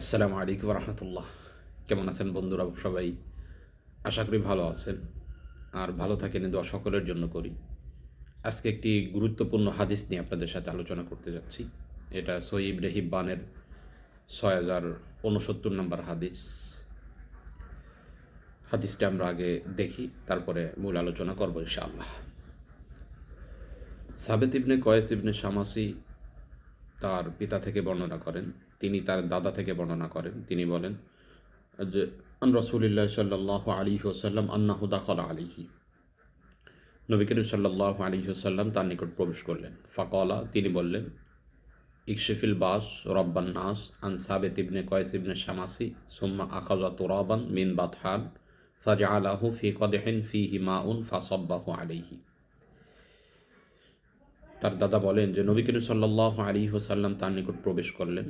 আসসালামু আলাইকুম রহমতুল্লাহ কেমন আছেন বন্ধুরা সবাই? আশা করি ভালো আছেন। আর ভালো থাকেন দোয়া সকলের জন্য করি। আজকে একটি গুরুত্বপূর্ণ হাদিস নিয়ে আপনাদের সাথে আলোচনা করতে যাচ্ছি। এটা সহিব রেহিবানের ছয় হাজার উনসত্তর নম্বর হাদিস। হাদিসটা আমরা আগে দেখি, তারপরে মূল আলোচনা করব ইনশাআল্লাহ। সাবেত ইবনে কয়েস ইবনে শামাসি তার পিতা থেকে বর্ণনা করেন তিনি তার দাদা থেকে বর্ণনা করেন। তিনি বলেন যে, আন সাল্লাহ আলী ওসাল্লাম আন্নাহু দাখল আলিহি নবী করিম সাল্লাহ আলী ওসাল্লাম তার নিকট প্রবেশ করলেন। ফাকলা, তিনি বললেন, ইকশিফিল বাস রব্বান নাস আন সাবেত ইবনে কয়েস ইবনে শামাসি সুম্মা আখাজা তোরাবান মিন বাতহান ফাজা আলাহু ফি কদেহেন ফি হিমাউন ফাসব্বাহু আলিহি তার দাদা বলেন যে, নবী করিম সাল্লাহ আলী হোসাল্লাম তার নিকট প্রবেশ করলেন।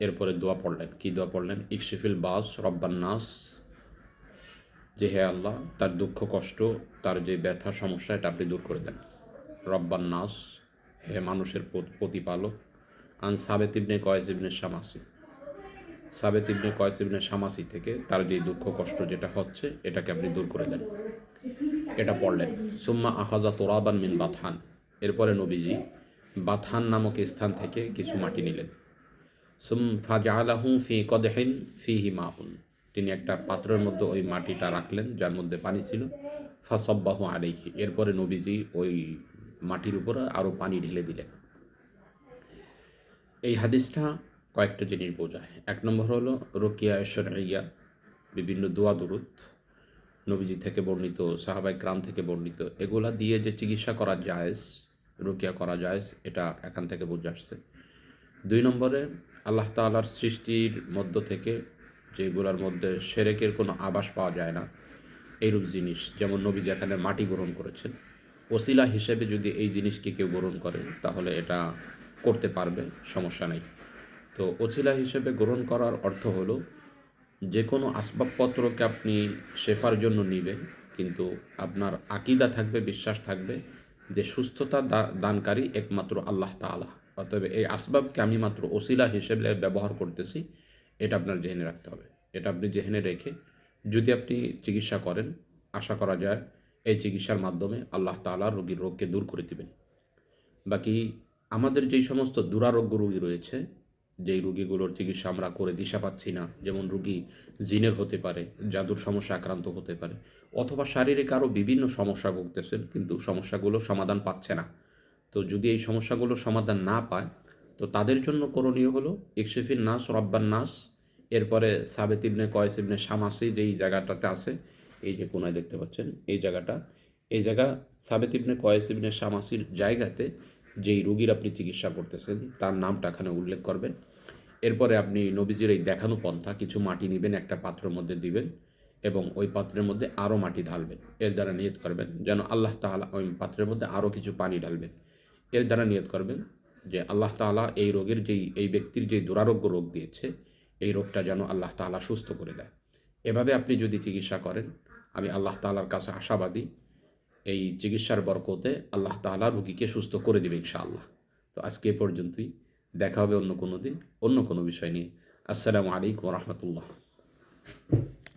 এরপরে দোয়া পড়লেন। কি দোয়া পড়লেন? ইকশিফিল বাস, রব্বান নাস। যে হে আল্লাহ, তার দুঃখ, কষ্ট, তার যে ব্যথা, সমস্যা, এটা আপনি দূর করে দেন। রব্বান নাস, হে মানুষের প্রতিপালক। আন সাবেত ইবনে কয়েস ইবনে শামাসি। সাবেত ইবনে কয়েস ইবনে শামাসি থেকে তার যে দুঃখ, কষ্ট যেটা হচ্ছে, এটাকে আপনি দূর করে দেন। এটা পড়লেন। সুম্মা আখাজা তোরাবান মিন বাথান। এরপরে নবীজি বাথান নামক স্থান থেকে কিছু মাটি নিলেন। ফি কদেহিন ফি হিমাহুন তিনি একটা পাত্রের মধ্যে ওই মাটিটা রাখলেন, যার মধ্যে পানি ছিল। ফাসব্বাহু আলাইহি, এরপরে নবীজি ওই মাটির উপরে আরও পানি ঢেলে দিলেন। এই হাদিসটা কয়েকটা জিনিস বোঝায়। এক নম্বর হলো রোকিয়া ইয়া বিভিন্ন দোয়া দুরুদ, নবীজি থেকে বর্ণিত সাহাবাই ক্রাম থেকে বর্ণিত, এগুলা দিয়ে যে চিকিৎসা করা যায় রুকিয়া করা যায় এটা এখান থেকে বোঝা আসছে। দুই নম্বরে আল্লাহ তালার সৃষ্টির মধ্য থেকে যেগুলোর মধ্যে সেরেকের কোনো আবাস পাওয়া যায় না, এইরূপ জিনিস। যেমন নবী যেখানে মাটি গ্রহণ করেছেন। ওসিলা হিসেবে যদি এই জিনিসকে কেউ গ্রহণ করে, তাহলে এটা করতে পারবে, সমস্যা নেই। তো ওসিলা হিসেবে গ্রহণ করার অর্থ হলো যে কোনো আসবাবপত্রকে আপনি শেফার জন্য নিবেন, কিন্তু আপনার আকিদা থাকবে, বিশ্বাস থাকবে যে সুস্থতা দানকারী একমাত্র আল্লাহ তালা অতএব এই আসবাবকে আমি মাত্র ওসিলা হিসেবে ব্যবহার করতেছি, এটা আপনার জেনে রাখতে হবে। এটা আপনি জেহেনে রেখে যদি আপনি চিকিৎসা করেন, আশা করা যায় এই চিকিৎসার মাধ্যমে আল্লাহ তালা রোগীর রোগকে দূর করে দিবেন। বাকি আমাদের যেই সমস্ত দুরারোগ্য রোগী রয়েছে, যেই রুগীগুলোর চিকিৎসা আমরা করে দিশা পাচ্ছি না, যেমন রুগী জিনের হতে পারে, জাদুর সমস্যা আক্রান্ত হতে পারে, অথবা শারীরিক আরও বিভিন্ন সমস্যা ভুগতেছেন, কিন্তু সমস্যাগুলো সমাধান পাচ্ছে না। তো যদি এই সমস্যাগুলো সমাধান না পায়, তো তাদের জন্য করণীয় হলো ইকশেফির নাস, রব্বান নাস, এরপরে সাবেত ইবনে কয়েস ইবনে শামাসি যেই জায়গাটাতে আছে, এই যে কোনায় দেখতে পাচ্ছেন, এই জায়গাটা, এই জায়গা সাবেত ইবনে কয়েস ইবনে শামাসির জায়গাতে যেই রুগীর আপনি চিকিৎসা করতেছেন, তার নামটা এখানে উল্লেখ করবেন। এরপরে আপনি নবীজির এই দেখানো পন্থা, কিছু মাটি নেবেন, একটা পাত্রের মধ্যে দিবেন এবং ওই পাত্রের মধ্যে আরও মাটি ঢালবেন। এর দ্বারা নিয়ত করবেন যেন আল্লাহ তালা ওই পাত্রের মধ্যে আরও কিছু পানি ঢালবেন। এর দ্বারা নিয়ত করবেন যে আল্লাহ তালা এই রোগের যেই, এই ব্যক্তির যেই দুরারোগ্য রোগ দিয়েছে, এই রোগটা যেন আল্লাহ তালা সুস্থ করে দেয়। এভাবে আপনি যদি চিকিৎসা করেন, আমি আল্লাহ তালার কাছে আশাবাদী, এই চিকিৎসার বরকতে আল্লাহ তালা রুগীকে সুস্থ করে দেবে ইনশাআল্লাহ। তো আজকে পর্যন্তই। দেখা হবে অন্য কোনো দিন, অন্য কোনো বিষয় নিয়ে। আসসালামু আলাইকুম রহমতুল্লাহ।